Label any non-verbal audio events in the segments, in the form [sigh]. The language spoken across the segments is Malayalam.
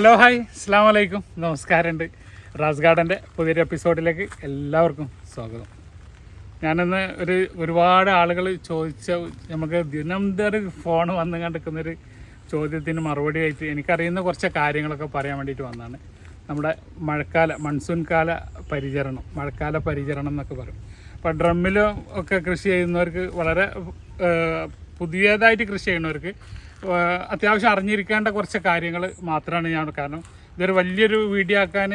ഹലോ ഹായ് അസ്സാം വലൈക്കും നമസ്കാരമുണ്ട്. റാസ് ഗാർഡന്റെ പുതിയൊരു എപ്പിസോഡിലേക്ക് എല്ലാവർക്കും സ്വാഗതം. ഞാനിന്ന് ഒരു ഒരുപാട് ആളുകൾ ചോദിച്ച നമുക്ക് ദിനംതര ഫോൺ വന്നു കണ്ടിരിക്കുന്നൊരു ചോദ്യത്തിന് മറുപടി ആയിട്ട് എനിക്കറിയുന്ന കുറച്ച് കാര്യങ്ങളൊക്കെ പറയാൻ വേണ്ടിയിട്ട് വന്നതാണ്. നമ്മുടെ മഴക്കാല മൺസൂൺ കാല പരിചരണം മഴക്കാല പരിചരണം എന്നൊക്കെ പറയും. അപ്പോൾ ഡ്രമ്മിലും ഒക്കെ കൃഷി ചെയ്യുന്നവർക്ക് വളരെ പുതിയതായിട്ട് കൃഷി ചെയ്യുന്നവർക്ക് അത്യാവശ്യം അറിഞ്ഞിരിക്കേണ്ട കുറച്ച് കാര്യങ്ങൾ മാത്രമാണ് ഞാൻ കാരണം ഇതൊരു വലിയൊരു വീഡിയോ ആക്കാൻ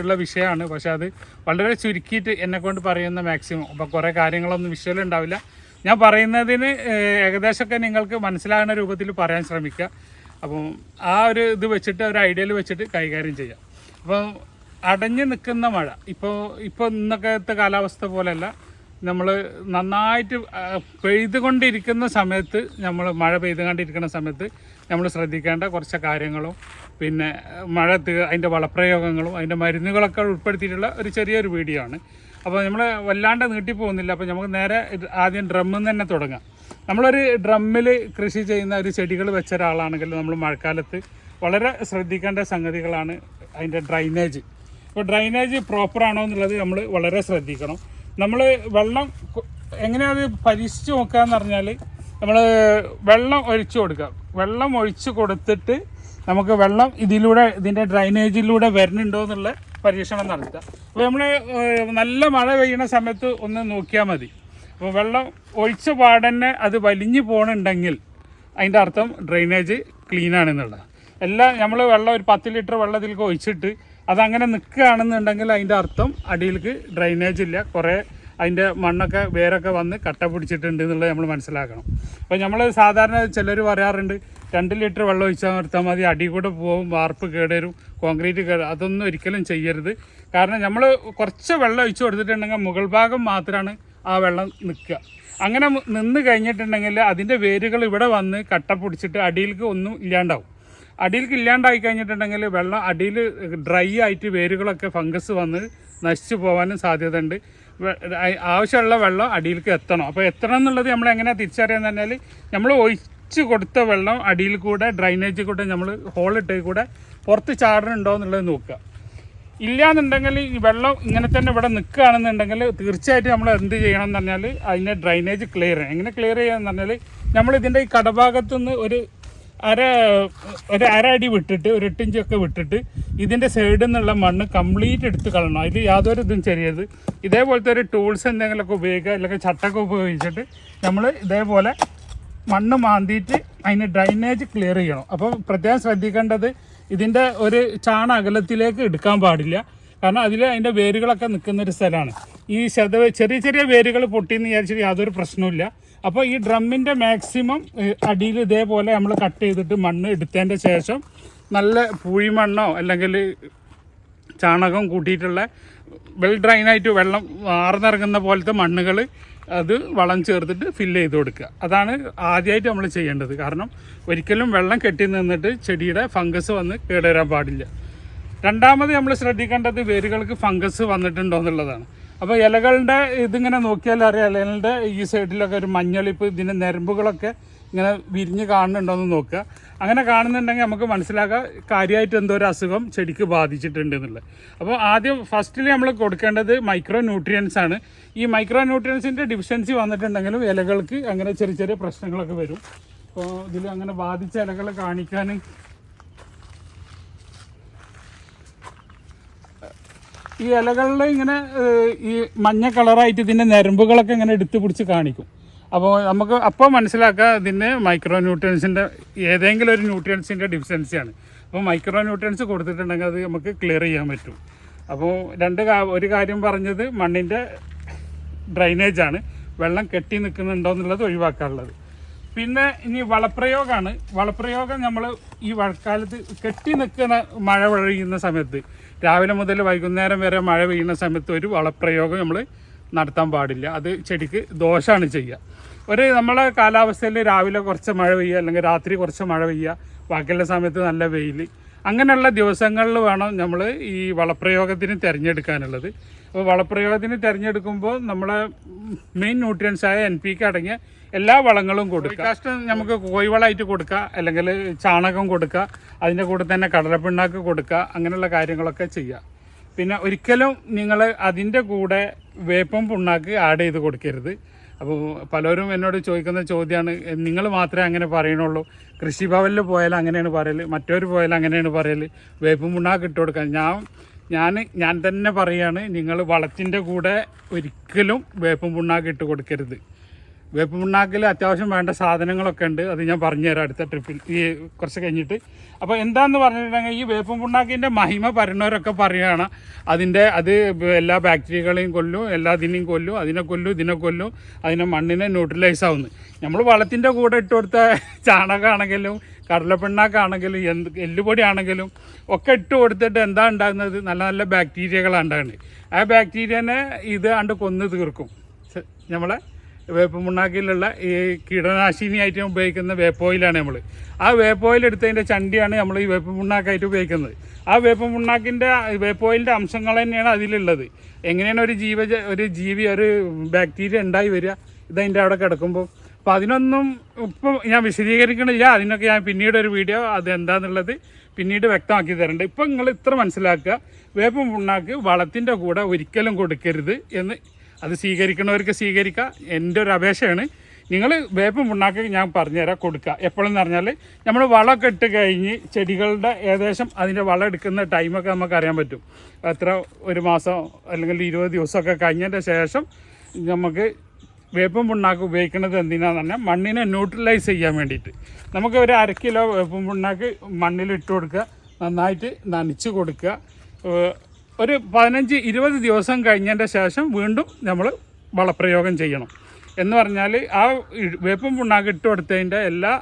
ഉള്ള വിഷയമാണ്. പക്ഷേ അത് വളരെ ചുരുക്കിയിട്ട് എന്നെ കൊണ്ട് പറയുന്ന മാക്സിമം. അപ്പോൾ കുറേ കാര്യങ്ങളൊന്നും വിഷ്വൽ ഉണ്ടാവില്ല. ഞാൻ പറയുന്നതിന് ഏകദേശമൊക്കെ നിങ്ങൾക്ക് മനസ്സിലാകുന്ന രൂപത്തിൽ പറയാൻ ശ്രമിക്കുക. അപ്പം ആ ഒരു ഇത് വെച്ചിട്ട് ഒരു ഐഡിയയിൽ വെച്ചിട്ട് കൈകാര്യം ചെയ്യാം. അപ്പോൾ അടഞ്ഞു നിൽക്കുന്ന മഴ. ഇപ്പോൾ ഇപ്പോൾ ഇന്നൊക്കത്തെ കാലാവസ്ഥ പോലെയല്ല. നമ്മൾ നന്നായിട്ട് പെയ്തുകൊണ്ടിരിക്കുന്ന സമയത്ത് നമ്മൾ മഴ പെയ്തുകൊണ്ടിരിക്കുന്ന സമയത്ത് നമ്മൾ ശ്രദ്ധിക്കേണ്ട കുറച്ച് കാര്യങ്ങളും പിന്നെ മഴ അതിന്റെ വളപ്രയോഗങ്ങളും അതിന്റെ മരുന്നുകളൊക്കെ ഉൾപ്പെടുത്തിയിട്ടുള്ള ഒരു ചെറിയൊരു വീഡിയോ ആണ്. അപ്പോൾ നമ്മൾ വല്ലാണ്ട് നീട്ടി പോകുന്നില്ല അപ്പോൾ നമുക്ക് നേരെ ആദ്യം ഡ്രമ്മിൽ നിന്ന് തന്നെ തുടങ്ങാം. നമ്മളൊരു ഡ്രമ്മിൽ കൃഷി ചെയ്യുന്ന ഒരു ചെടികൾ വെച്ച ഒരാളാണെങ്കിൽ നമ്മൾ മഴക്കാലത്ത് വളരെ ശ്രദ്ധിക്കേണ്ട സംഗതികളാണ് അതിന്റെ ഡ്രൈനേജ്. അപ്പോൾ ഡ്രൈനേജ് പ്രോപ്പറാണോ എന്നുള്ളത് നമ്മൾ വളരെ ശ്രദ്ധിക്കണം. നമ്മൾ വെള്ളം എങ്ങനെയാണ് എങ്ങനെയത് പരീക്ഷിച്ച് നോക്കുക എന്ന് പറഞ്ഞാൽ നമ്മൾ വെള്ളം ഒഴിച്ചു കൊടുക്കുക. വെള്ളം ഒഴിച്ചു കൊടുത്തിട്ട് നമുക്ക് വെള്ളം ഇതിലൂടെ ഇതിന്റെ ഡ്രൈനേജിലൂടെ വരുന്നുണ്ടോ എന്നുള്ള പരീക്ഷണം നടത്തുക. അപ്പോൾ നമ്മൾ നല്ല മഴ പെയ്യുന്ന സമയത്ത് ഒന്ന് നോക്കിയാൽ മതി. അപ്പോൾ വെള്ളം ഒഴിച്ച പാടന്നെ അത് വലിഞ്ഞു പോകണുണ്ടെങ്കിൽ അതിന്റെ അർത്ഥം ഡ്രെയിനേജ് ക്ലീൻ ആണെന്നുള്ളത് എല്ലാം നമ്മൾ വെള്ളം ഒരു പത്ത് ലിറ്റർ വെള്ളത്തിലേക്ക് ഒഴിച്ചിട്ട് അതങ്ങനെ നിൽക്കുകയാണെന്നുണ്ടെങ്കിൽ അതിന്റെ അർത്ഥം അടിയിലേക്ക് ഡ്രൈനേജ് ഇല്ല. കുറേ അതിന്റെ മണ്ണൊക്കെ വേരൊക്കെ വന്ന് കട്ട പിടിച്ചിട്ടുണ്ട് എന്നുള്ളത് നമ്മൾ മനസ്സിലാക്കണം. അപ്പോൾ നമ്മൾ സാധാരണ ചിലർ പറയാറുണ്ട് രണ്ട് ലിറ്റർ വെള്ളം ഒഴിച്ചാൽ നിർത്താൽ മതി അടി കൂടെ പോകും വാർപ്പ് കേടരും കോൺക്രീറ്റ് കേടും അതൊന്നും ഒരിക്കലും ചെയ്യരുത്. കാരണം നമ്മൾ കുറച്ച് വെള്ളം ഒഴിച്ച് കൊടുത്തിട്ടുണ്ടെങ്കിൽ മുകൾ ഭാഗം മാത്രമാണ് ആ വെള്ളം നിൽക്കുക. അങ്ങനെ നിന്ന് കഴിഞ്ഞിട്ടുണ്ടെങ്കിൽ അതിന്റെ വേരുകൾ ഇവിടെ വന്ന് കട്ട പിടിച്ചിട്ട് അടിയിലേക്ക് ഒന്നും ഇല്ലാണ്ടാവും. അടിയിലേക്ക് ഇല്ലാണ്ടായി കഴിഞ്ഞിട്ടുണ്ടെങ്കിൽ വെള്ളം അടിയിൽ ഡ്രൈ ആയിട്ട് വേരുകളൊക്കെ ഫംഗസ് വന്ന് നശിച്ചു പോകാനും സാധ്യതയുണ്ട്. ആവശ്യമുള്ള വെള്ളം അടിയിലേക്ക് എത്തണം. അപ്പോൾ എത്തണം എന്നുള്ളത് നമ്മൾ എങ്ങനെ തിരിച്ചറിയാന്ന് പറഞ്ഞാൽ നമ്മൾ ഒഴിച്ച് കൊടുത്ത വെള്ളം അടിയിൽ കൂടെ ഡ്രൈനേജിൽ കൂടെ നമ്മൾ ഹോളിട്ട് കൂടെ പുറത്ത് ചാടുന്നുണ്ടോ എന്നുള്ളത് നോക്കുക. ഇല്ലാന്നുണ്ടെങ്കിൽ ഈ വെള്ളം ഇങ്ങനെ തന്നെ ഇവിടെ നിൽക്കുകയാണെന്നുണ്ടെങ്കിൽ തീർച്ചയായിട്ടും നമ്മൾ എന്ത് ചെയ്യണം എന്ന് പറഞ്ഞാൽ അതിന്റെ ഡ്രൈനേജ് ക്ലിയർ ചെയ്യണം. എങ്ങനെ ക്ലിയർ ചെയ്യാന്ന് പറഞ്ഞാൽ നമ്മൾ ഇതിന്റെ ഈ കടഭാഗത്തുനിന്ന് ഒരു അര ഒരു അര അടി വിട്ടിട്ട് ഒരു എട്ടിഞ്ചൊക്കെ വിട്ടിട്ട് ഇതിന്റെ സൈഡിൽ നിന്നുള്ള മണ്ണ് കംപ്ലീറ്റ് എടുത്ത് കളണം അതിൽ യാതൊരു ഇതും ചെറിയത് ഇതേപോലത്തെ ഒരു ടൂൾസ് എന്തെങ്കിലുമൊക്കെ ഉപയോഗിക്കുക അല്ലെങ്കിൽ ചട്ടൊക്കെ ഉപയോഗിച്ചിട്ട് നമ്മൾ ഇതേപോലെ മണ്ണ് മാന്തിയിട്ട് അതിന് ഡ്രൈനേജ് ക്ലിയർ ചെയ്യണം. അപ്പോൾ പ്രത്യേകം ശ്രദ്ധിക്കേണ്ടത് ഇതിന്റെ ഒരു ചാണ അകലത്തിലേക്ക് എടുക്കാൻ പാടില്ല. കാരണം അതിൽ അതിന്റെ വേരുകളൊക്കെ നിൽക്കുന്നൊരു സ്ഥലമാണ്. ഈ ചെറിയ ചെറിയ വേരുകൾ പൊട്ടിയെന്ന് വിചാരിച്ചിട്ട് യാതൊരു പ്രശ്നവുമില്ല. അപ്പോൾ ഈ ഡ്രമ്മിന്റെ മാക്സിമം അടിയിൽ ഇതേപോലെ നമ്മൾ കട്ട് ചെയ്തിട്ട് മണ്ണ് എടുത്തതിന്റെ ശേഷം നല്ല പൂഴിമണ്ണോ അല്ലെങ്കിൽ ചാണകം കൂട്ടിയിട്ടുള്ള വെൽ ഡ്രൈനായിട്ട് വെള്ളം ആർന്നിറങ്ങുന്ന പോലത്തെ മണ്ണുകൾ അത് വളം ചേർത്തിട്ട് ഫില്ല് ചെയ്ത് കൊടുക്കുക. അതാണ് ആദ്യമായിട്ട് നമ്മൾ ചെയ്യേണ്ടത്. കാരണം ഒരിക്കലും വെള്ളം കെട്ടി നിന്നിട്ട് ചെടിയുടെ ഫംഗസ് വന്ന് കേടുവരാൻ പാടില്ല. രണ്ടാമത് നമ്മൾ ശ്രദ്ധിക്കേണ്ടത് വേരുകൾക്ക് ഫംഗസ് വന്നിട്ടുണ്ടോ എന്നുള്ളതാണ്. അപ്പോൾ ഇലകളുടെ ഇതിങ്ങനെ നോക്കിയാൽ അറിയാം. ഇലകളുടെ ഈ സൈഡിലൊക്കെ ഒരു മഞ്ഞളിപ്പ് ഇതിന്റെ നരമ്പുകളൊക്കെ ഇങ്ങനെ വിരിഞ്ഞ് കാണുന്നുണ്ടോയെന്ന് നോക്കുക. അങ്ങനെ കാണുന്നുണ്ടെങ്കിൽ നമുക്ക് മനസ്സിലാക്കാം കാര്യമായിട്ട് എന്തോ ഒരു അസുഖം ചെടിക്ക് ബാധിച്ചിട്ടുണ്ട് എന്നുള്ളത്. അപ്പോൾ ആദ്യം ഫസ്റ്റിൽ നമ്മൾ കൊടുക്കേണ്ടത് മൈക്രോ ന്യൂട്രിയൻസ് ആണ്. ഈ മൈക്രോ ന്യൂട്രിയൻസിന്റെ ഡിഫിഷ്യൻസി വന്നിട്ടുണ്ടെങ്കിലും ഇലകൾക്ക് അങ്ങനെ ചെറിയ ചെറിയ പ്രശ്നങ്ങളൊക്കെ വരും. അപ്പോൾ ഇതിൽ അങ്ങനെ ബാധിച്ച ഇലകൾ കാണിക്കാൻ ഈ ഇലകളിൽ ഇങ്ങനെ ഈ മഞ്ഞ കളറായിട്ട് ഇതിന്റെ ഞരമ്പുകളൊക്കെ ഇങ്ങനെ എടുത്തു പിടിച്ച് കാണിക്കും. അപ്പോൾ നമുക്ക് അപ്പോൾ മനസ്സിലാക്കുക ഇതിന് മൈക്രോ ന്യൂട്രിയൻസിന്റെ ഏതെങ്കിലും ഒരു ന്യൂട്രിയൻസിന്റെ ഡിഫിഷ്യൻസിയാണ്. അപ്പോൾ മൈക്രോ ന്യൂട്രിയൻസ് കൊടുത്തിട്ടുണ്ടെങ്കിൽ അത് നമുക്ക് ക്ലിയർ ചെയ്യാൻ പറ്റും. അപ്പോൾ രണ്ട് ഒരു കാര്യം പറഞ്ഞത് മണ്ണിന്റെ ഡ്രൈനേജാണ്. വെള്ളം കെട്ടി നിൽക്കുന്നുണ്ടോ എന്നുള്ളത് ഒഴിവാക്കാനുള്ളത്. പിന്നെ ഇനി വളപ്രയോഗമാണ് വളപ്രയോഗം നമ്മൾ ഈ മഴക്കാലത്ത് കെട്ടി നിൽക്കുന്ന മഴ പെയ്യുന്ന സമയത്ത് രാവിലെ മുതൽ വൈകുന്നേരം വരെ മഴ പെയ്യുന്ന സമയത്ത് ഒരു വളപ്രയോഗം നമ്മൾ നടത്താൻ പാടില്ല. അത് ചെടിക്ക് ദോഷമാണ് ചെയ്യുക ഒരു നമ്മളെ കാലാവസ്ഥയിൽ രാവിലെ കുറച്ച് മഴ പെയ്യുക അല്ലെങ്കിൽ രാത്രി കുറച്ച് മഴ പെയ്യുക ബാക്കിയുള്ള സമയത്ത് നല്ല വെയിൽ അങ്ങനെയുള്ള ദിവസങ്ങളിൽ വേണം നമ്മൾ ഈ വളപ്രയോഗത്തിന് തിരഞ്ഞെടുക്കാനുള്ളത്. അപ്പോൾ വളപ്രയോഗത്തിന് തിരഞ്ഞെടുക്കുമ്പോൾ നമ്മളെ മെയിൻ ന്യൂട്രിയൻസായ എൻ പി അടങ്ങിയ എല്ലാ വളങ്ങളും കൊടുക്കുക കാസ്റ്റ് നമുക്ക് കോഴിവളമായിട്ട് കൊടുക്കുക അല്ലെങ്കിൽ ചാണകം കൊടുക്കുക അതിന്റെ കൂടെ തന്നെ കടലപ്പിണ്ണാക്ക് കൊടുക്കുക അങ്ങനെയുള്ള കാര്യങ്ങളൊക്കെ ചെയ്യുക പിന്നെ ഒരിക്കലും നിങ്ങൾ അതിന്റെ കൂടെ വേപ്പം പുണ്ണാക്ക് ആഡ് ചെയ്ത് കൊടുക്കരുത്. അപ്പോൾ പലരും എന്നോട് ചോദിക്കുന്ന ചോദ്യമാണ് നിങ്ങൾ മാത്രമേ അങ്ങനെ പറയണുള്ളൂ. കൃഷിഭവനിൽ പോയാൽ അങ്ങനെയാണ് പറയൽ മറ്റൊരു പോയാൽ അങ്ങനെയാണ് പറയൽ വേപ്പം പുണ്ണാക്ക് ഇട്ട് കൊടുക്കാൻ ഞാൻ ഞാൻ ഞാൻ തന്നെ പറയാണ് നിങ്ങൾ വളത്തിന്റെ കൂടെ ഒരിക്കലും വേപ്പം പുണ്ണാക്ക് ഇട്ട് കൊടുക്കരുത്. വേപ്പ് പിണ്ണാക്കിൽ അത്യാവശ്യം വേണ്ട സാധനങ്ങളൊക്കെ ഉണ്ട്. അത് ഞാൻ പറഞ്ഞുതരാം അടുത്ത ട്രിപ്പിൽ. ഈ കുറച്ച് കഴിഞ്ഞിട്ട്. അപ്പോൾ എന്താന്ന് പറഞ്ഞിട്ടുണ്ടെങ്കിൽ ഈ വേപ്പും പുണ്ണാക്കിന്റെ മഹിമ പരണവരൊക്കെ പറയുകയാണ്. അതിന്റെ അത് എല്ലാ ബാക്ടീരിയകളെയും കൊല്ലും എല്ലാ ഇതിനെയും കൊല്ലും അതിനെ കൊല്ലും ഇതിനെ കൊല്ലും അതിനെ മണ്ണിനെ ന്യൂട്രലൈസ് ആവുന്നു. നമ്മൾ വളത്തിന്റെ കൂടെ ഇട്ട് കൊടുത്ത ചാണകമാണെങ്കിലും കടലപ്പിണ്ണാക്കാണെങ്കിലും എന്ത് എല്ലുപൊടി ആണെങ്കിലും ഒക്കെ ഇട്ട് കൊടുത്തിട്ട് എന്താ ഉണ്ടാകുന്നത്? നല്ല നല്ല ബാക്ടീരിയകളാണ് ഉണ്ടാകുന്നത്. ആ ബാക്ടീരിയനെ ഇത് കണ്ട് കൊന്നു തീർക്കും. നമ്മളെ വേപ്പ് മുണ്ണാക്കിലുള്ള ഈ കീടനാശിനിയായിട്ട് ഉപയോഗിക്കുന്ന വേപ്പ് ഓയിലാണ് നമ്മൾ ആ വേപ്പ് ഓയിൽ എടുത്തതിന്റെ ചണ്ടിയാണ് നമ്മൾ ഈ വേപ്പമുണ്ണാക്കായിട്ട് ഉപയോഗിക്കുന്നത്. ആ വേപ്പമുണ്ണാക്കിന്റെ വേപ്പോയിലിന്റെ അംശങ്ങൾ തന്നെയാണ് അതിലുള്ളത്. എങ്ങനെയാണ് ഒരു ജീവ ഒരു ജീവി ഒരു ബാക്ടീരിയ ഉണ്ടായി വരിക? ഇതതിന്റെ അവിടെ കിടക്കുമ്പോൾ അപ്പോൾ അതിനൊന്നും ഇപ്പം ഞാൻ വിശദീകരിക്കണില്ല. അതിനൊക്കെ ഞാൻ പിന്നീട് ഒരു വീഡിയോ അത് എന്താണെന്നുള്ളത് പിന്നീട് വ്യക്തമാക്കി തരണ്ട്. ഇപ്പം നിങ്ങൾ ഇത്ര മനസ്സിലാക്കുക. വേപ്പ് മുണ്ണാക്ക് വളത്തിന്റെ കൂടെ ഒരിക്കലും കൊടുക്കരുത് എന്ന് അത് സ്വീകരിക്കുന്നവർക്ക് സ്വീകരിക്കുക എന്റെ ഒരു അപേക്ഷയാണ്. നിങ്ങൾ വേപ്പ് മുണ്ണാക്ക് ഞാൻ പറഞ്ഞുതരാം കൊടുക്കുക എപ്പോഴെന്ന് പറഞ്ഞാൽ നമ്മൾ വളമൊക്കെ ഇട്ട് കഴിഞ്ഞ് ചെടികളുടെ ഏകദേശം അതിന്റെ വളം എടുക്കുന്ന ടൈമൊക്കെ നമുക്ക് അറിയാൻ പറ്റും. എത്ര ഒരു മാസം അല്ലെങ്കിൽ ഇരുപത് ദിവസമൊക്കെ കഴിഞ്ഞതിന്റെ ശേഷം നമുക്ക് വേപ്പും പുണ്ണാക്ക് ഉപയോഗിക്കുന്നത് എന്തിനാന്ന് പറഞ്ഞാൽ മണ്ണിനെ ന്യൂട്രലൈസ് ചെയ്യാൻ വേണ്ടിയിട്ട്. നമുക്ക് ഒരു അര കിലോ വേപ്പും പുണ്ണാക്ക് മണ്ണിൽ ഇട്ട് കൊടുക്കുക. നന്നായിട്ട് നനച്ച് കൊടുക്കുക. ഒരു പതിനഞ്ച് ഇരുപത് ദിവസം കഴിഞ്ഞതിന്റെ ശേഷം വീണ്ടും നമ്മൾ വളപ്രയോഗം ചെയ്യണം. എന്ന് പറഞ്ഞാൽ ആ വേപ്പും പുണ്ണാക്ക് ഇട്ട് കൊടുത്തതിന്റെ എല്ലാ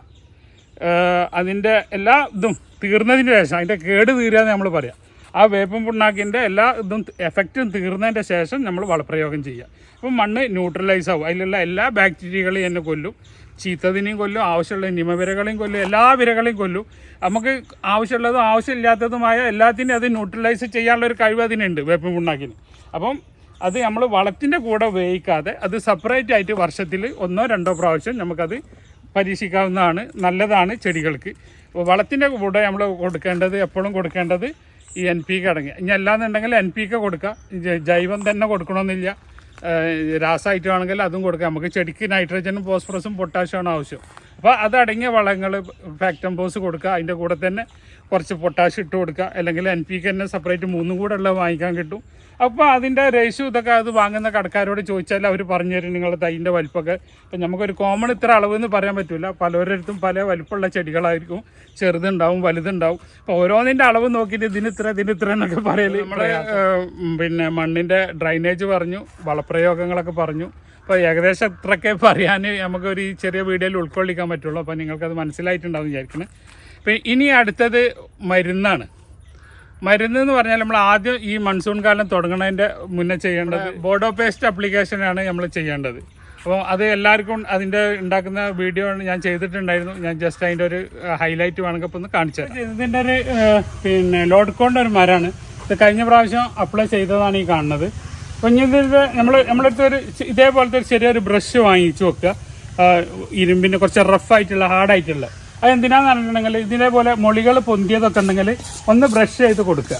അതിന്റെ എല്ലാ ഇതും തീർന്നതിന് ശേഷം അതിന്റെ കേട് തീരുക നമ്മൾ പറയാം. ആ വേപ്പും പുണ്ണാക്കിന്റെ എല്ലാ ഇതും എഫക്റ്റും തീർന്നതിന്റെ ശേഷം നമ്മൾ വളപ്രയോഗം ചെയ്യുക അപ്പം മണ്ണ് ന്യൂട്രലൈസ് ആവും. അതിലുള്ള എല്ലാ ബാക്ടീരിയകളെയും തന്നെ കൊല്ലും. ചീത്തതിനെയും കൊല്ലും ആവശ്യമുള്ള നിമവിരകളെയും കൊല്ലും എല്ലാ വിരകളെയും കൊല്ലും. നമുക്ക് ആവശ്യമുള്ളതും ആവശ്യമില്ലാത്തതുമായ എല്ലാത്തിനും അത് ന്യൂട്രലൈസ് ചെയ്യാനുള്ള ഒരു കഴിവ് അതിനുണ്ട് വേപ്പ് പുണ്ണാക്കിന്. അപ്പം അത് നമ്മൾ വളത്തിന്റെ കൂടെ ഉപയോഗിക്കാതെ അത് സെപ്പറേറ്റ് ആയിട്ട് വർഷത്തിൽ ഒന്നോ രണ്ടോ പ്രാവശ്യം നമുക്കത് പരീക്ഷിക്കാവുന്നതാണ് നല്ലതാണ് ചെടികൾക്ക്. വളത്തിന്റെ കൂടെ നമ്മൾ കൊടുക്കേണ്ടത് എപ്പോഴും കൊടുക്കേണ്ടത് ഈ എൻ പി അടങ്ങി. ഇനി അല്ലാന്നുണ്ടെങ്കിൽ എൻ പി കെ കൊടുക്കുക ജൈവം തന്നെ കൊടുക്കണമെന്നില്ല. ഏഹ് രാസമായിട്ടാണെങ്കിൽ അതും കൊടുക്കാം. നമുക്ക് ചെടിക്ക് നൈട്രജനും ഫോസ്ഫറസും പൊട്ടാഷ്യമാണ് ആവശ്യം. അപ്പോൾ അതടങ്ങിയ വളങ്ങൾ ഫാക്ടംബോസ് കൊടുക്കുക. അതിന്റെ കൂടെ തന്നെ കുറച്ച് പൊട്ടാഷ് ഇട്ട് കൊടുക്കുക. അല്ലെങ്കിൽ എൻ പി കെ തന്നെ സെപ്പറേറ്റ് മൂന്നും കൂടെ ഉള്ളത് വാങ്ങിക്കാൻ കിട്ടും. അപ്പോൾ അതിന്റെ റേഷ്യോ ഇതൊക്കെ അത് വാങ്ങുന്ന കടക്കാരോട് ചോദിച്ചാൽ അവർ പറഞ്ഞു തരും നിങ്ങളുടെ തൈന്റെ വലിപ്പമൊക്കെ. ഇപ്പം നമുക്കൊരു കോമൺ ഇത്ര അളവ് എന്ന് പറയാൻ പറ്റില്ല പലവരടുത്തും പല വലിപ്പമുള്ള ചെടികളായിരിക്കും. ചെറുതുണ്ടാവും വലുതുണ്ടാവും. അപ്പോൾ ഓരോന്നിന്റെ അളവ് നോക്കിയിട്ട് ഇതിന് ഇത്ര ഇതിന് ഇത്ര എന്നൊക്കെ പറയൽ നമ്മുടെ പിന്നെ മണ്ണിന്റെ ഡ്രൈനേജ് പറഞ്ഞു വളപ്രയോഗങ്ങളൊക്കെ പറഞ്ഞു. അപ്പോൾ ഏകദേശം ഇത്രയൊക്കെ പറയാൻ നമുക്കൊരു ചെറിയ വീഡിയോയിൽ ഉൾക്കൊള്ളിക്കാൻ പറ്റുള്ളൂ. അപ്പോൾ നിങ്ങൾക്കത് മനസ്സിലായിട്ടുണ്ടാവും വിചാരിക്കുന്നത് ഇനി അടുത്തത് മരുന്നാണ്. മരുന്ന് എന്ന് പറഞ്ഞാൽ നമ്മൾ ആദ്യം ഈ മൺസൂൺ കാലം തുടങ്ങുന്നതിന്റെ മുന്നേ ചെയ്യേണ്ടത് ബോഡോ പേസ്റ്റ് അപ്ലിക്കേഷനാണ് നമ്മൾ ചെയ്യേണ്ടത്. അപ്പോൾ അത് എല്ലാവർക്കും അതിന്റെ ഉണ്ടാക്കുന്ന വീഡിയോ ഞാൻ ചെയ്തിട്ടുണ്ടായിരുന്നു. ഞാൻ ജസ്റ്റ് അതിന്റെ ഒരു ഹൈലൈറ്റ് വേണമെങ്കിൽ ഇപ്പോൾ ഒന്ന് കാണിച്ചു തരാം. ഇതിന്റെ ഒരു പിന്നെ ലോഡ്കോണിന്റെ ഒരു മരമാണ് ഇത് കഴിഞ്ഞ പ്രാവശ്യം അപ്ലൈ ചെയ്തതാണ് ഈ കാണുന്നത്. അപ്പം ഇനി ഇതിന്റെ നമ്മൾ നമ്മളടുത്ത് ഒരു ഇതേപോലത്തെ ഒരു ചെറിയൊരു ബ്രഷ് വാങ്ങിച്ചു വെക്കുക. ഇരുമ്പിന്റെ കുറച്ച് റഫായിട്ടുള്ള ഹാർഡായിട്ടുള്ള അത് എന്തിനാന്ന് പറഞ്ഞിട്ടുണ്ടെങ്കിൽ ഇതിനേപോലെ മൊളികൾ പൊന്തിയതൊക്കെ ഉണ്ടെങ്കിൽ ഒന്ന് ബ്രഷ് ചെയ്ത് കൊടുക്കുക.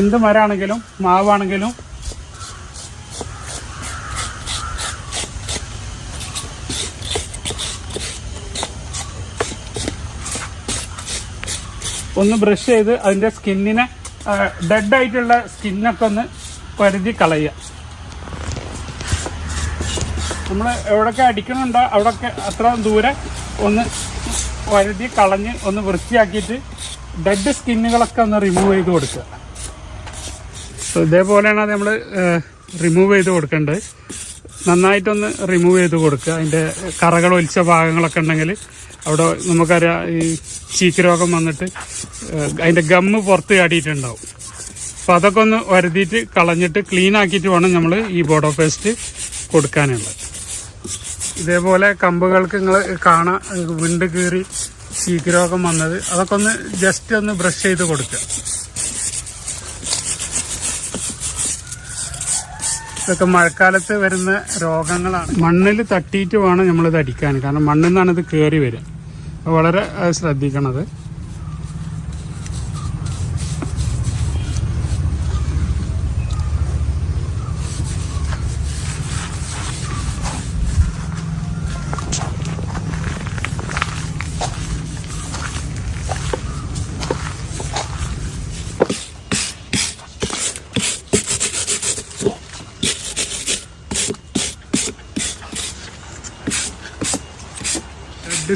എന്ത് മരമാണെങ്കിലും മാവാണെങ്കിലും. ഒന്ന് ബ്രഷ് ചെയ്ത് അതിന്റെ സ്കിന്നിനെ ഡെഡ് ആയിട്ടുള്ള സ്കിന്നൊക്കെ ഒന്ന് പരുതി കളയുക. നമ്മൾ എവിടെയൊക്കെ അടിക്കണുണ്ടോ അവിടെയൊക്കെ അത്ര ദൂരെ ഒന്ന് വഴുതി കളഞ്ഞ് ഒന്ന് വൃത്തിയാക്കിയിട്ട് ഡെഡ് സ്കിന്നുകളൊക്കെ ഒന്ന് റിമൂവ് ചെയ്ത് കൊടുക്കുക. ഇതേപോലെയാണ് ഇതേപോലെയാണ് നമ്മൾ റിമൂവ് ചെയ്ത് കൊടുക്കേണ്ടത്. നന്നായിട്ടൊന്ന് റിമൂവ് ചെയ്ത് കൊടുക്കുക. അതിന്റെ കറകൾ ഒലിച്ച ഭാഗങ്ങളൊക്കെ ഉണ്ടെങ്കിൽ അവിടെ നമുക്കറിയാം ഈ ചീക്ക് രോഗം വന്നിട്ട് അതിന്റെ ഗമ്മ് പുറത്ത് ചാടിയിട്ടുണ്ടാവും. അപ്പോൾ അതൊക്കെ ഒന്ന് വരുതിയിട്ട് കളഞ്ഞിട്ട് ക്ലീൻ ആക്കിയിട്ട് വേണം നമ്മൾ ഈ ബോഡോ പേസ്റ്റ് കൊടുക്കാനുള്ളത്. ഇതേപോലെ കമ്പുകൾക്ക് നിങ്ങൾ കാണാം വിണ്ട് കീറി ചീക്ക് വന്നത്. അതൊക്കെ ഒന്ന് ജസ്റ്റ് ഒന്ന് ബ്രഷ് ചെയ്ത് കൊടുക്കുക ഇതൊക്കെ മഴക്കാലത്ത് വരുന്ന രോഗങ്ങളാണ്. മണ്ണിൽ തട്ടിയിട്ട് വേണം നമ്മളിത് അടിക്കാൻ. കാരണം മണ്ണിൽ നിന്നാണ് ഇത് കയറി വരിക വളരെ ശ്രദ്ധിക്കണത്.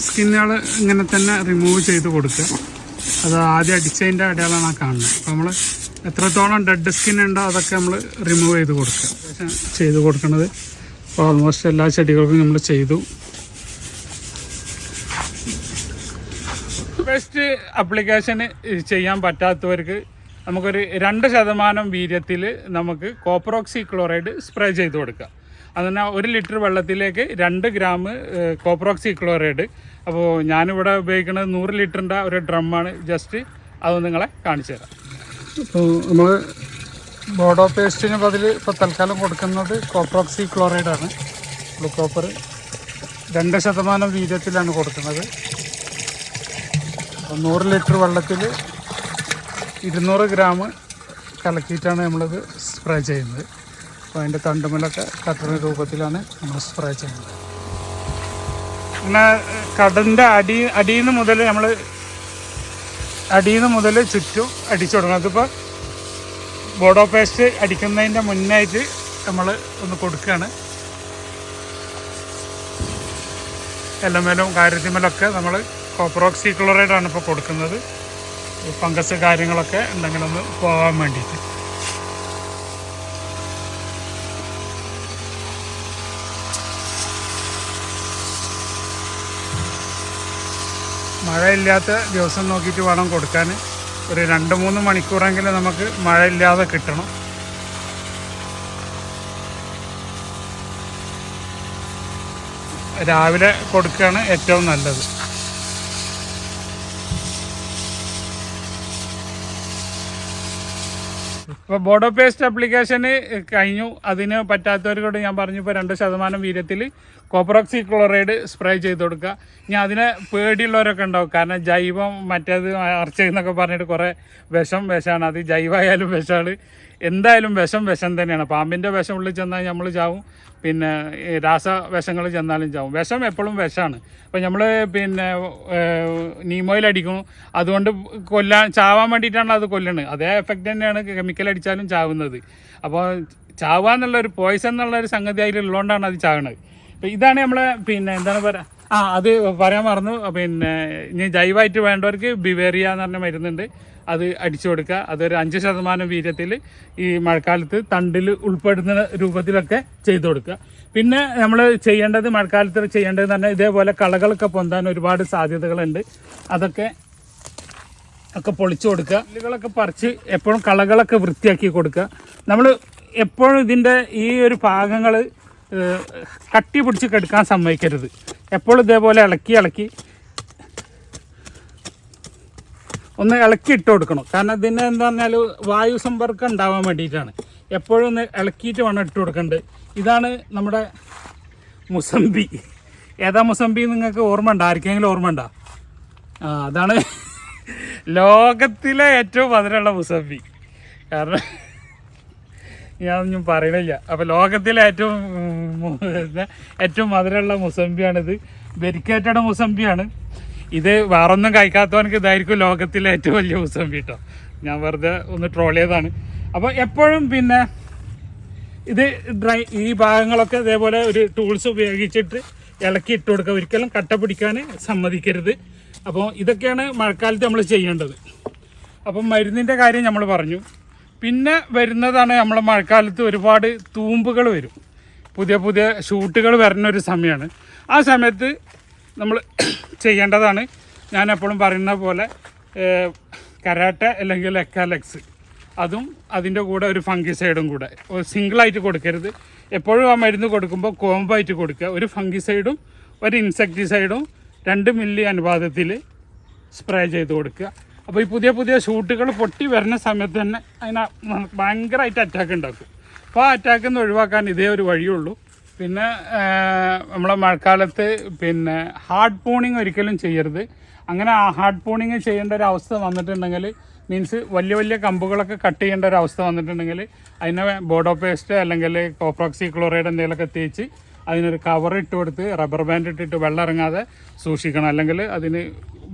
സ്കിന്നുകൾ ഇങ്ങനെ തന്നെ റിമൂവ് ചെയ്ത് കൊടുക്കുക. അത് ആദ്യം അടിച്ചതിന്റെ അടയാളമാണ് കാണുന്നത്. അപ്പോൾ നമ്മൾ എത്രത്തോളം ഡെഡ് സ്കിൻ ഉണ്ടോ അതൊക്കെ നമ്മൾ റിമൂവ് ചെയ്ത് കൊടുക്കുക. ചെയ്ത് കൊടുക്കുന്നത് ഇപ്പോൾ ഓൾമോസ്റ്റ് എല്ലാ ചെടികൾക്കും നമ്മൾ ചെയ്തു. ബെസ്റ്റ് അപ്ലിക്കേഷന് ചെയ്യാൻ പറ്റാത്തവർക്ക് നമുക്കൊരു രണ്ട് ശതമാനം വീര്യത്തിൽ നമുക്ക് കോപ്പറോക്സി ക്ലോറൈഡ് സ്പ്രേ ചെയ്ത് കൊടുക്കാം അതിന് ഒരു ലിറ്റർ വെള്ളത്തിലേക്ക് രണ്ട് ഗ്രാം കോപ്രോക്സി ക്ലോറൈഡ്. അപ്പോൾ ഞാനിവിടെ ഉപയോഗിക്കുന്നത് നൂറ് ലിറ്ററിന്റെ ഒരു ഡ്രമ്മാണ്. ജസ്റ്റ് അത് നിങ്ങളെ കാണിച്ചു തരാം. നമ്മൾ ബോഡോ പേസ്റ്റിന് ബദൽ ഇപ്പോൾ തൽക്കാലം കൊടുക്കുന്നത് കോപ്രോക്സി ക്ലോറൈഡാണ്. ബ്ലൂ കോപ്പർ രണ്ട് ശതമാനം വീര്യത്തിലാണ് കൊടുക്കുന്നത്. നൂറ് ലിറ്റർ വെള്ളത്തിൽ ഇരുന്നൂറ് ഗ്രാം കലക്കിയിട്ടാണ് നമ്മളിത് സ്പ്രേ ചെയ്യുന്നത്. അപ്പോൾ അതിന്റെ തണ്ടുമലൊക്കെ കട്ടറിന് രൂപത്തിലാണ് നമ്മൾ സ്പ്രേ ചെയ്യുന്നത്. പിന്നെ കടലിന്റെ അടി അടിയിൽ നിന്ന് മുതൽ നമ്മൾ അടിയിൽ നിന്ന് മുതൽ ചുറ്റും അടിച്ചു കൊടുക്കണം. അതിപ്പോൾ ബോഡോ പേസ്റ്റ് അടിക്കുന്നതിന്റെ മുന്നായിട്ട് നമ്മൾ ഒന്ന് കൊടുക്കുകയാണ്. എല്ലമേലും കാര്യത്തിമേലൊക്കെ നമ്മൾ കോപ്പറോക്സി ക്ലോറൈഡാണ് ഇപ്പോൾ കൊടുക്കുന്നത്. ഫംഗസ് കാര്യങ്ങളൊക്കെ ഉണ്ടെങ്കിലൊന്ന് പോകാൻ വേണ്ടിയിട്ട്. മഴയില്ലാത്ത ദിവസം നോക്കിയിട്ട് വേണം കൊടുക്കാൻ. ഒരു രണ്ട് മൂന്ന് മണിക്കൂറെങ്കിലും നമുക്ക് മഴയില്ലാതെ കിട്ടണം. രാവിലെ കൊടുക്കുകയാണ് ഏറ്റവും നല്ലത്. ഇപ്പോൾ ബോഡോ പേസ്റ്റ് ആപ്ലിക്കേഷന് കഴിഞ്ഞു. അതിന് പറ്റാത്തവർക്കോട് ഞാൻ പറഞ്ഞു ഇപ്പോൾ രണ്ട് ശതമാനം വീര്യത്തിൽ കോപ്പറോക്സി ക്ലോറൈഡ് സ്പ്രേ ചെയ്ത് കൊടുക്കുക. ഇനി അതിനെ പേടിയുള്ളവരൊക്കെ ഉണ്ടാവും. കാരണം ജൈവം മറ്റേത് അർച്ച എന്നൊക്കെ പറഞ്ഞിട്ട് കുറേ വിഷം വിഷമാണ്. അത് ജൈവമായാലും വിഷമാണ്. എന്തായാലും വിഷം വിഷം തന്നെയാണ്. പാമ്പിന്റെ വിഷം ഉള്ളിൽ ചെന്നാൽ നമ്മൾ ചാവും. പിന്നെ രാസ രാസവിഷങ്ങൾ ചെന്നാലും ചാവും. വിഷം എപ്പോഴും വിഷമാണ്. അപ്പോൾ നമ്മൾ പിന്നെ നീമോയിൽ അടിക്കും. അതുകൊണ്ട് കൊല്ലാൻ ചാവാൻ വേണ്ടിയിട്ടാണ് അത് കൊല്ലണത്. അതേ എഫക്റ്റ് തന്നെയാണ് കെമിക്കൽ അടിച്ചാലും ചാവുന്നത്. അപ്പോൾ ചാവുക ഒരു പോയ്സൺ എന്നുള്ള ഒരു സംഗതി അതിലുള്ളതുകൊണ്ടാണ് അത് ചാവുന്നത് ഇതാണ് നമ്മളെ പിന്നെ എന്താണ് പറയാ ആ അത് പറയാൻ മറന്നു. പിന്നെ ഇനി ജൈവമായിട്ട് വേണ്ടവർക്ക് ബിവേറിയ എന്ന് പറഞ്ഞ മരുന്നുണ്ട്. അത് അടിച്ചു കൊടുക്കുക. അതൊരു അഞ്ച് ശതമാനം വീര്യത്തിൽ ഈ മഴക്കാലത്ത് തണ്ടിൽ ഉൾപ്പെടുന്ന രൂപത്തിലൊക്കെ ചെയ്തു കൊടുക്കുക. പിന്നെ നമ്മൾ ചെയ്യേണ്ടത് മഴക്കാലത്ത് ചെയ്യേണ്ടതെന്ന് പറഞ്ഞാൽ ഇതേപോലെ കളകളൊക്കെ പൊന്താൻ ഒരുപാട് സാധ്യതകളുണ്ട്. അതൊക്കെ ഒക്കെ പൊളിച്ചു കൊടുക്കുക. പുല്ലുകളൊക്കെ പറിച്ച് എപ്പോഴും കളകളൊക്കെ വൃത്തിയാക്കി കൊടുക്കുക. നമ്മൾ എപ്പോഴും ഇതിന്റെ ഈ ഒരു ഭാഗങ്ങൾ കട്ടി പിടിച്ച് കെടുക്കാൻ സമ്മതിക്കരുത്. എപ്പോഴും ഇതേപോലെ ഇളക്കി ഇളക്കി. ഒന്ന് ഇളക്കി ഇട്ട് കൊടുക്കണം. കാരണം ഇതിന് എന്താ പറഞ്ഞാൽ വായു സമ്പർക്കം ഉണ്ടാവാൻ വേണ്ടിയിട്ടാണ്. എപ്പോഴും ഒന്ന് ഇളക്കിയിട്ട് വേണം ഇട്ട് കൊടുക്കേണ്ടത്. ഇതാണ് നമ്മുടെ മുസമ്പി. ഏതാ മുസമ്പി നിങ്ങൾക്ക് ഓർമ്മ ഉണ്ടോ? ആർക്കെങ്കിലും ഓർമ്മ ഉണ്ടോ? ആ അതാണ് ലോകത്തിലെ ഏറ്റവും മധുരമുള്ള മുസമ്പി. കാരണം ഞാനൊന്നും പറയണില്ല. അപ്പോൾ ലോകത്തിലെ ഏറ്റവും ഏറ്റവും മധുരമുള്ള മുസമ്പിയാണിത്. വെരിക്കേറ്റഡ് മുസമ്പിയാണ്. ഇത് വേറൊന്നും കഴിക്കാത്തവനക്ക് ഇതായിരിക്കും ലോകത്തിലെ ഏറ്റവും വലിയ മുസമ്പി കേട്ടോ ഞാൻ വെറുതെ ഒന്ന് ട്രോൾ ചെയ്തതാണ്. അപ്പോൾ എപ്പോഴും പിന്നെ ഇത് ഡ്രൈ ഈ ഭാഗങ്ങളൊക്കെ ഇതേപോലെ ഒരു ടൂൾസ് ഉപയോഗിച്ചിട്ട് ഇളക്കി ഇട്ട് കൊടുക്കുക. ഒരിക്കലും കട്ട പിടിക്കാൻ സമ്മതിക്കരുത്. അപ്പോൾ ഇതൊക്കെയാണ് മഴക്കാലത്ത് നമ്മൾ ചെയ്യേണ്ടത്. അപ്പം മരുന്നിന്റെ കാര്യം നമ്മൾ പറഞ്ഞു. പിന്നെ വരുന്നതാണ് നമ്മൾ മഴക്കാലത്ത് ഒരുപാട് തൂമ്പുകൾ വരും. പുതിയ പുതിയ ഷൂട്ടുകൾ വരുന്ന ഒരു സമയമാണ്. ആ സമയത്ത് നമ്മൾ [clears throat] ചെയ്യേണ്ടതാണ് ഞാൻ എപ്പോഴും പറയുന്ന പോലെ കരാട്ട അല്ലെങ്കിൽ എക്കാലക്സ്. അതും അതിന്റെ കൂടെ ഒരു ഫംഗിസൈഡും കൂടെ. സിംഗിളായിട്ട് കൊടുക്കരുത്. എപ്പോഴും ആ മരുന്ന് കൊടുക്കുമ്പോൾ കോംബായിട്ട് കൊടുക്കുക. ഒരു ഫംഗിസൈഡും ഒരു ഇൻസെക്ടിസൈഡും രണ്ട് മില്ലി അനുപാതത്തിൽ സ്പ്രേ ചെയ്ത് കൊടുക്കുക. അപ്പോൾ ഈ പുതിയ പുതിയ ഷൂട്ടുകൾ പൊട്ടി വരുന്ന സമയത്ത് തന്നെ അതിന് ഭയങ്കരമായിട്ട് അറ്റാക്ക് ഉണ്ടാക്കും. അപ്പോൾ ആ അറ്റാക്കിൽ നിന്ന് ഒഴിവാക്കാൻ ഇതേ ഒരു വഴിയുള്ളൂ. പിന്നെ നമ്മളെ മഴക്കാലത്ത് പിന്നെ ഹാർഡ് പൂണിങ് ഒരിക്കലും ചെയ്യരുത്. അങ്ങനെ ഹാർഡ് പൂണിങ് ചെയ്യേണ്ട ഒരു അവസ്ഥ വന്നിട്ടുണ്ടെങ്കിൽ മീൻസ് വലിയ വലിയ കമ്പുകളൊക്കെ കട്ട് ചെയ്യേണ്ട ഒരു അവസ്ഥ വന്നിട്ടുണ്ടെങ്കിൽ അതിനെ ബോഡോ പേസ്റ്റ് അല്ലെങ്കിൽ കോപ്രോക്സി ക്ലോറൈഡ് എന്തെങ്കിലുമൊക്കെ തേച്ച് അതിനൊരു കവർ ഇട്ട് കൊടുത്ത് റബ്ബർ ബാൻഡ് ഇട്ടിട്ട് വെള്ളം ഇറങ്ങാതെ സൂക്ഷിക്കണം. അല്ലെങ്കിൽ അതിന്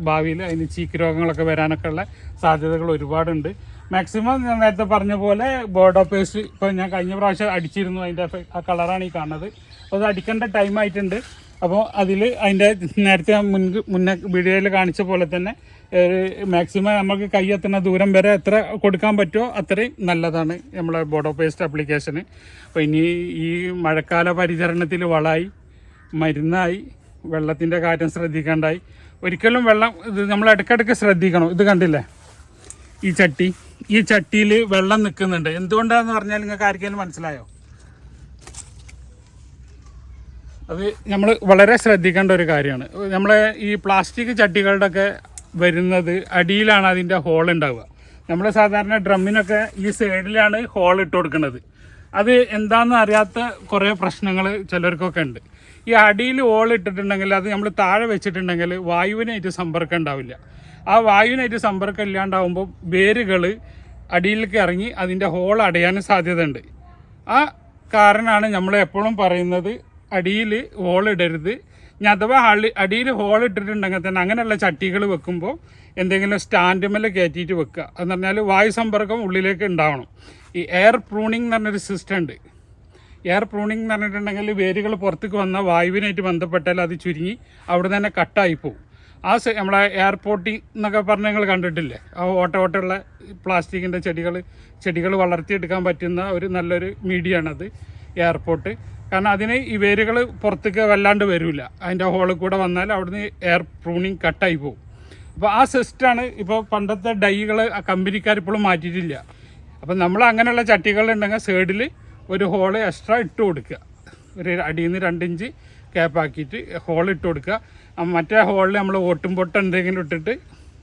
ഭാവിയിൽ അതിന് ചീക്ക് രോഗങ്ങളൊക്കെ വരാനൊക്കെ ഉള്ള സാധ്യതകൾ ഒരുപാടുണ്ട്. മാക്സിമം ഞാൻ നേരത്തെ പറഞ്ഞ പോലെ ബോർഡോ പേസ്റ്റ് ഇപ്പോൾ ഞാൻ കഴിഞ്ഞ പ്രാവശ്യം അടിച്ചിരുന്നു. അതിന്റെ ആ കളറാണ് ഈ കാണുന്നത്. അപ്പോൾ അത് അടിക്കേണ്ട ടൈം ആയിട്ടുണ്ട്. അപ്പോൾ അതിൽ അതിന്റെ നേരത്തെ മുൻ മുന്നേ വീഡിയോയിൽ കാണിച്ച പോലെ തന്നെ മാക്സിമം നമുക്ക് കയ്യെത്തുന്ന ദൂരം വരെ എത്ര കൊടുക്കാൻ പറ്റുമോ അത്രയും നല്ലതാണ് നമ്മളെ ബോഡോ പേസ്റ്റ് ആപ്ലിക്കേഷന് അപ്പോൾ ഇനി ഈ മഴക്കാല പരിചരണത്തിൽ വളമായി മരുന്നായി വെള്ളത്തിന്റെ കാര്യം ശ്രദ്ധിക്കേണ്ടായി. ഒരിക്കലും വെള്ളം ഇത് നമ്മൾ ഇടയ്ക്കിടയ്ക്ക് ശ്രദ്ധിക്കണം. ഇത് കണ്ടില്ലേ? ഈ ചട്ടി. ഈ ചട്ടിയിൽ വെള്ളം നിൽക്കുന്നുണ്ട്. എന്തുകൊണ്ടാണെന്ന് പറഞ്ഞാൽ നിങ്ങൾക്ക് ആർക്കെങ്കിലും മനസ്സിലായോ? അത് നമ്മൾ വളരെ ശ്രദ്ധിക്കേണ്ട ഒരു കാര്യമാണ്. നമ്മളെ ഈ പ്ലാസ്റ്റിക് ചട്ടികളുടെ ഒക്കെ വരുന്നത് അടിയിലാണ് അതിന്റെ ഹോൾ ഉണ്ടാവുക. നമ്മൾ സാധാരണ ഡ്രമ്മിനൊക്കെ ഈ സൈഡിലാണ് ഹോൾ ഇട്ട് കൊടുക്കുന്നത്. അത് എന്താണെന്ന് അറിയാത്ത കുറേ പ്രശ്നങ്ങൾ ചിലർക്കൊക്കെ ഉണ്ട്. ഈ അടിയിൽ ഹോൾ ഇട്ടിട്ടുണ്ടെങ്കിൽ അത് നമ്മൾ താഴെ വെച്ചിട്ടുണ്ടെങ്കിൽ വായുവിനായിട്ട് സമ്പർക്കം ഉണ്ടാവില്ല. ആ വായുവിനായിട്ട് സമ്പർക്കം ഇല്ലാണ്ടാവുമ്പോൾ വേരുകൾ അടിയിലേക്ക് ഇറങ്ങി അതിന്റെ ഹോൾ അടയാനും സാധ്യതയുണ്ട്. ആ കാരണമാണ് നമ്മൾ എപ്പോഴും പറയുന്നത് അടിയിൽ ഹോൾ ഇടരുത് ഇനി അഥവാ അളി അടിയിൽ ഹോൾ ഇട്ടിട്ടുണ്ടെങ്കിൽ തന്നെ അങ്ങനെയുള്ള ചട്ടികൾ വെക്കുമ്പോൾ എന്തെങ്കിലും സ്റ്റാൻഡ് മേലെ കയറ്റിയിട്ട് വെക്കുക. എന്ന് പറഞ്ഞാൽ വായു സമ്പർക്കം ഉള്ളിലേക്ക് ഉണ്ടാവണം. ഈ എയർ പ്രൂണിങ് എന്ന് പറഞ്ഞൊരു സിസ്റ്റം ഉണ്ട്. എയർ പ്രൂണിങ് എന്ന് പറഞ്ഞിട്ടുണ്ടെങ്കിൽ വേരുകൾ പുറത്തേക്ക് വന്ന വായുവിനായിട്ട് ബന്ധപ്പെട്ടാൽ അത് ചുരുങ്ങി അവിടെ തന്നെ കട്ടായി പോകും ആ നമ്മളെ എയർപോർട്ടി എന്നൊക്കെ പറഞ്ഞ് നിങ്ങൾ കണ്ടിട്ടില്ലേ? ആ ഓട്ട ഓട്ടമുള്ള പ്ലാസ്റ്റിക്കിന്റെ ചെടികൾ ചെടികൾ വളർത്തിയെടുക്കാൻ പറ്റുന്ന ഒരു നല്ലൊരു മീഡിയമാണത് എയർപോർട്ട് കാരണം അതിന് ഈ വേരുകൾ പുറത്തേക്ക് വല്ലാണ്ട് വരില്ല അതിന്റെ ഹോളിൽ കൂടെ വന്നാൽ അവിടുന്ന് എയർ പ്രൂണിങ് കട്ടായി പോകും. അപ്പോൾ ആ സിസ്റ്റാണ് ഇപ്പോൾ പണ്ടത്തെ ഡൈകൾ കമ്പനിക്കാർ ഇപ്പോഴും മാറ്റിയിട്ടില്ല. അപ്പം നമ്മൾ അങ്ങനെയുള്ള ചട്ടികൾ ഉണ്ടെങ്കിൽ സൈഡിൽ ഒരു ഹോൾ എക്സ്ട്രാ ഇട്ട് കൊടുക്കുക. ഒരു അടിയിൽ നിന്ന് രണ്ടിഞ്ച് ക്യാപ്പാക്കിയിട്ട് ഹോൾ ഇട്ട് കൊടുക്കുക. ആ മറ്റേ ഹോളിൽ നമ്മൾ ഓട്ടും പൊട്ടം എന്തെങ്കിലും ഇട്ടിട്ട്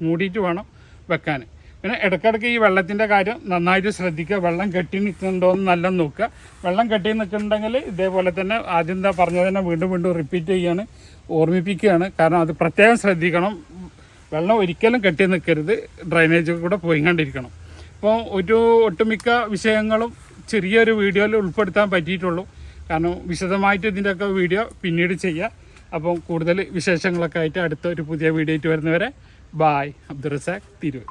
മൂടിയിട്ട് വേണം വെക്കാൻ. പിന്നെ ഇടയ്ക്കിടയ്ക്ക് ഈ വെള്ളത്തിന്റെ കാര്യം നന്നായിട്ട് ശ്രദ്ധിക്കുക. വെള്ളം കെട്ടി നിൽക്കുന്നുണ്ടോ എന്ന് നല്ല നോക്കുക. വെള്ളം കെട്ടി നിൽക്കുന്നുണ്ടെങ്കിൽ ഇതേപോലെ തന്നെ ആദ്യം എന്താ പറഞ്ഞത് തന്നെ വീണ്ടും വീണ്ടും റിപ്പീറ്റ് ചെയ്യാണ് ഓർമ്മിപ്പിക്കുകയാണ്. കാരണം അത് പ്രത്യേകം ശ്രദ്ധിക്കണം. വെള്ളം ഒരിക്കലും കെട്ടി നിൽക്കരുത്. ഡ്രൈനേജ് കൂടെ പോയിക്കൊണ്ടിരിക്കണം അപ്പോൾ ഒരു ഒട്ടുമിക്ക വിഷയങ്ങളും ചെറിയൊരു വീഡിയോയിൽ ഉൾപ്പെടുത്താൻ പറ്റിയിട്ടുള്ളൂ. കാരണം വിശദമായിട്ട് ഇതിന്റെയൊക്കെ വീഡിയോ പിന്നീട് ചെയ്യാം. അപ്പം കൂടുതൽ വിശേഷങ്ങളൊക്കെ ആയിട്ട് അടുത്ത ഒരു പുതിയ വീഡിയോ ആയിട്ട് വരുന്നവരെ ബായ് അബ്ദുറസാഖ് തിരൂർ.